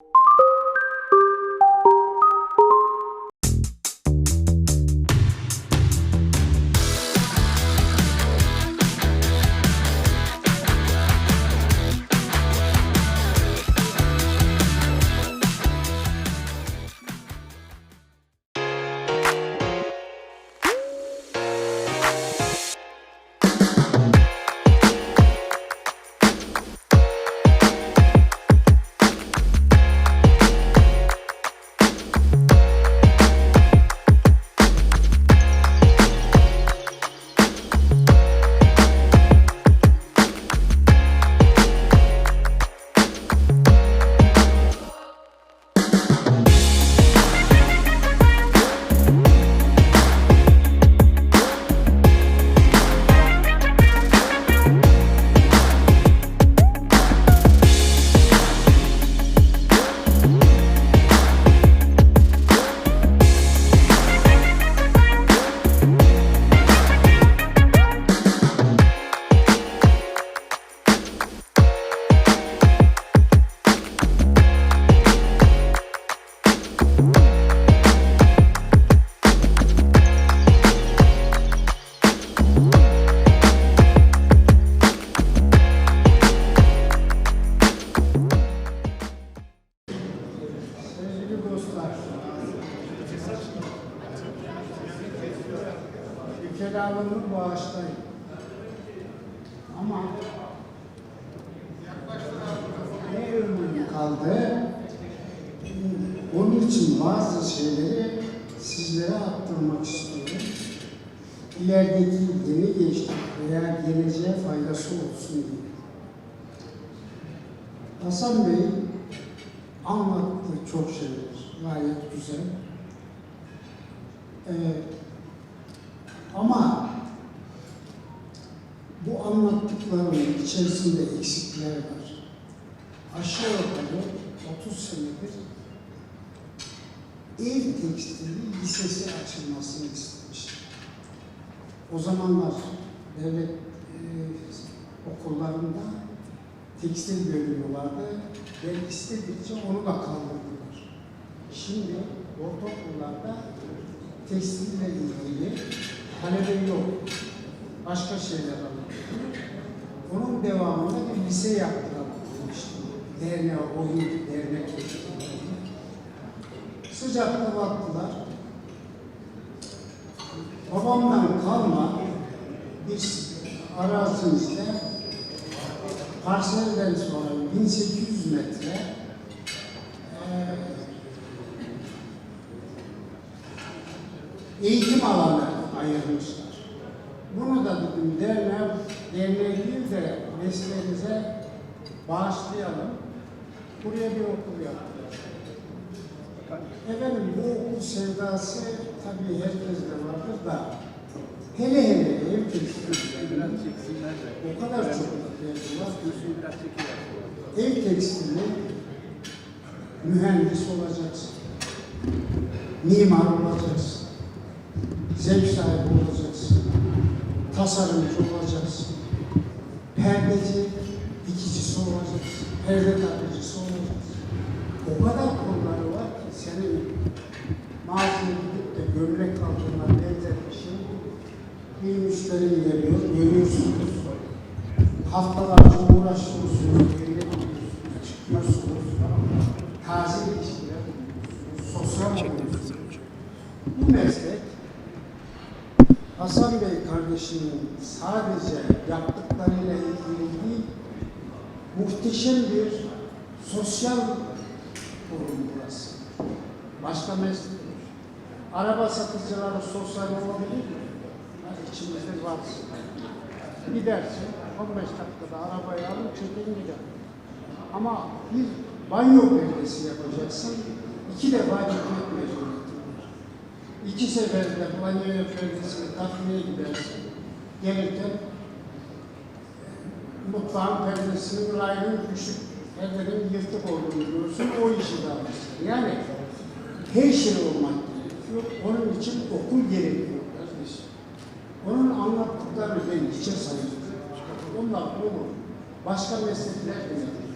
you ömrüm kaldı? Onun için bazı şeyleri sizlere aktarmak istiyorum. İlerideki yeni gençlik veya geleceğe faydası olsun diye. Hasan Bey anlattı çok şeyler. Gayet güzel. Ee, ama bu anlattıklarının içerisinde eksikler var. Aşağı yukarı 30 senedir ev tekstili lisesi açılmasını istemiş. O zamanlar devlet e, okullarında tekstil bölümü. Ben istedikçe onu da kaldırdılar. Şimdi ortaokullarda tekstille ilgili talebe yok. Başka şeyler alıyor. Onun devamında bir lise yaptıralım demiştim. Derneğe, oyun dernek yaptıralım. Sıcakta baktılar. Babamdan kalma bir arazimizde parselden sonra 1800 metre eee, eğitim alanı ayırmışlar. Bunu da dedim derneğe, derneğe değil de mesleğimize bağışlayalım. Buraya bir okul yaptılar. Efendim bu okul sevdası tabii herkeste vardır da hele hele ev de. o kadar çok derdi var. Ev tekstili mühendis olacaksın. Mimar olacaksın. Zevk sahibi olacaksın. Tasarımcı olacaksın. Perdeci, dikicisi olacaksın. Perde takıcısı olacaksın. O kadar konuları var ki senin mağazaya gidip de gömlek aldığına benzer bir şey bir müşteri geliyor, görüyorsunuz. Haftalarca uğraşıyorsunuz, gidiyorsunuz, çıkıyorsunuz. Taze ilişkiler, sosyal oluyorsunuz. Bu meslek Hasan Bey kardeşinin sadece yaptıklarıyla ilgili değil, muhteşem bir sosyal kurum burası. Başka meslek. Araba satıcıları sosyal olabilir mi? Ha, İçimizde var. Gidersin, 15 dakikada arabayı alın, çekin gider. Ama bir banyo perdesi yapacaksın, iki defa gitmek mecburiyetin var. İki seferde banyo perdesini takmaya gidersin. Gelirken mutfağın perdesinin rayının düşük, perdenin yırtık olduğunu görürsün, o işi de alırsın. Yani her şey olmak gerekiyor. Onun için okul gerekiyor kardeşim. Onun anlattıklarını ben hiçe sayıyorum. Onlar olur. Başka meslekler de yapıyor.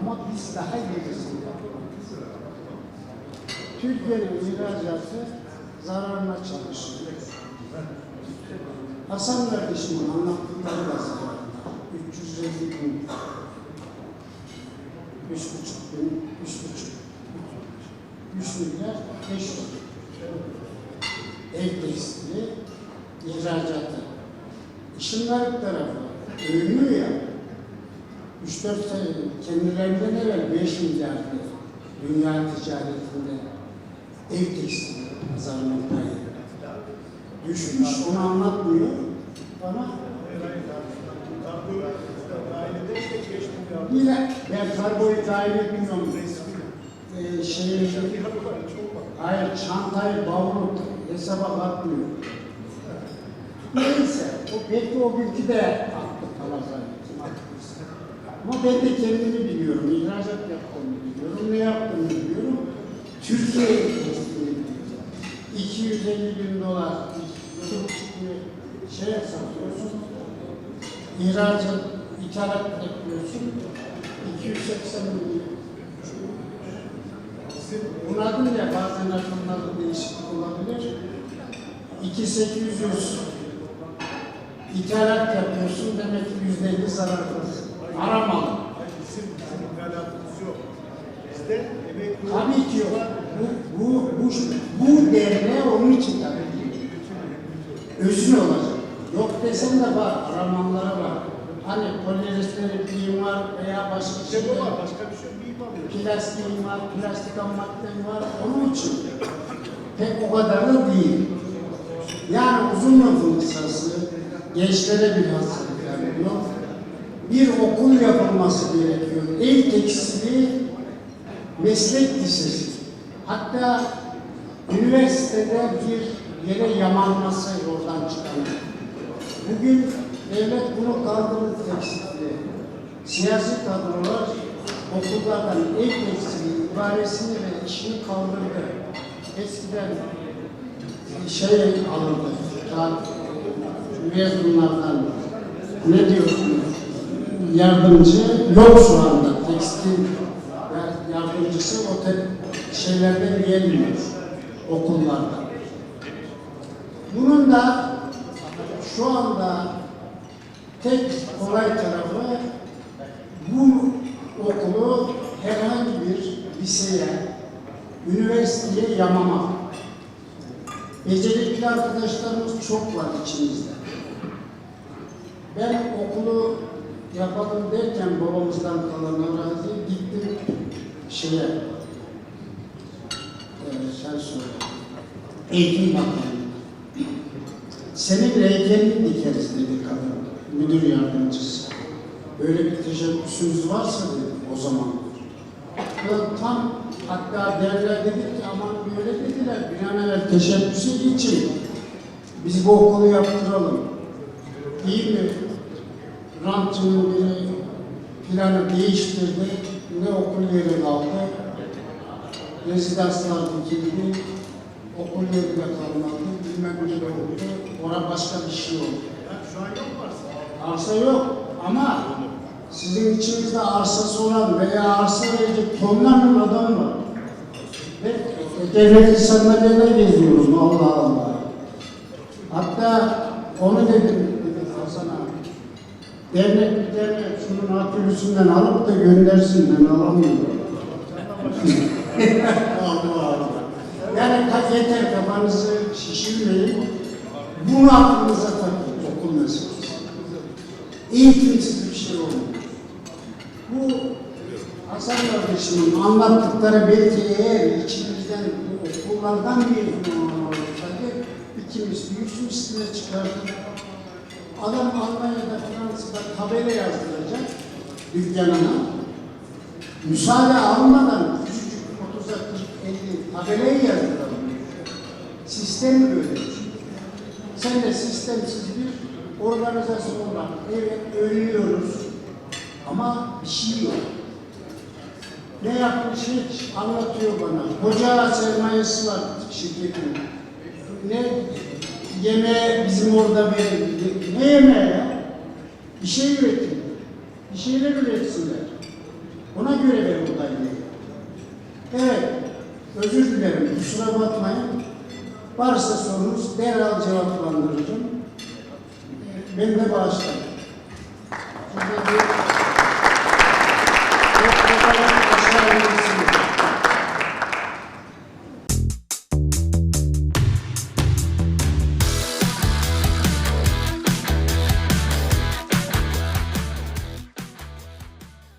Ama biz daha gerisini yapmalıyız. Türkiye'nin ihracatı zararına çalışıyor. Hasan kardeşimin anlattıkları da zararına. 350 bin, 3,5 bin, 3,5 3 milyar 500 bin. Ev tekstili ihracatı. İşin garip tarafı övünüyor ya. 3-4 sene kendilerinden evvel 5 milyardı dünya ticaretinde ev tekstili pazarının payı. Düşmüş onu anlatmıyor bana. Yine ben kargoyu dahil etmiyorum. Ee, şey, hayır çantayı bavulu hesaba katmıyor. Neyse, o belki o bilgi de aklı kalacak. Ama ben de kendimi biliyorum, ihracat yaptığımı biliyorum, ne yaptığımı biliyorum. Türkiye'ye geçtiğini biliyorum. 250 bin dolar, şey satıyorsun. İhracat, ithalat yapıyorsun. 280 bin Bunadım ya bazen rakamlarda değişiklik olabilir. 2800 ithalat yapıyorsun demek ki yüzde elli zarar var. Aramalı. Tabii ki yok. Bu, bu, bu, bu derneğe onun için tabii ki. Özün olacak. Yok desem de var, aramanlara var. Hani polyester ipliğim var veya başka şey var. Plastiğim var, plastik ham maddem var. Onun için pek o kadar da değil. Yani uzun lafın kısası gençlere bir hastalık yapıyor. Bir okul yapılması gerekiyor. Ev tekstili meslek lisesi. Hatta üniversitede bir yere yamanması oradan çıkan. Bugün devlet bunu kaldırdı tekstilde. Siyasi kadrolar okullardan ev tekstili ibaresini ve işini kaldırdı. Eskiden şey alındı, mezunlardan ne diyorsunuz? Yardımcı yok şu anda. Tekstil yardımcısı o tip şeylerden gelmiyor okullarda. Bunun da şu anda tek kolay tarafı bu okulu herhangi bir liseye, üniversiteye yamamak. Becerikli arkadaşlarımız çok var içimizde. Ben okulu yapalım derken babamızdan kalan arazi gittim şeye, e, sen söyle, eğitim bakanlığına. Senin heykelini dikeriz dedi kadın, müdür yardımcısı. Böyle bir teşebbüsünüz varsa dedi o zaman. Ben tam hatta derler dedik ki aman böyle dediler bir an evvel teşebbüsü için biz bu okulu yaptıralım. İyi mi? Rantçının biri planı değiştirdi. Ne okul yeri kaldı. Rezidanslar dikildi. Okul yeri de kalmadı. Bilmem ne oldu. Orada başka bir şey oldu. Arsa yok ama sizin içinizde arsası olan veya arsa verecek tonlarla adam var. Ve devlet insanlarıyla geziyoruz Allah Allah. Hatta onu dedim, dedim Hasan abi. Dernek bir dernek şunun akülüsünden alıp da göndersin ben alamıyorum. Allah Allah. Yani yeter kafanızı şişirmeyin. Bunu aklınıza takın okul meselesi. Eğitimsiz bir şey olmuyor. Bu Hasan kardeşimin anlattıkları belki eğer içimizden bu okullardan bir olsaydı ikimiz yüz üstüne çıkardık. Adam Almanya'da, Fransa'da tabela yazdıracak dükkanına. Müsaade almadan küçücük 30'a 40, 50 tabelayı yazdıralım. Sistem böyle. Sen de sistemsiz bir organizasyon olarak evet ölüyoruz ama bir şey yok. Ne yapmış hiç anlatıyor bana. Koca sermayesi var şirketin. Ne yemeğe bizim orada verildi. Ne yemeğe ya? Bir şey üretin. Bir şeyler üretsinler. Ona göre ver buradayım. Evet. Özür dilerim, kusura bakmayın. Varsa sorunuz derhal cevaplandırırım beni de bağışlayın. Çok bakalım aşağı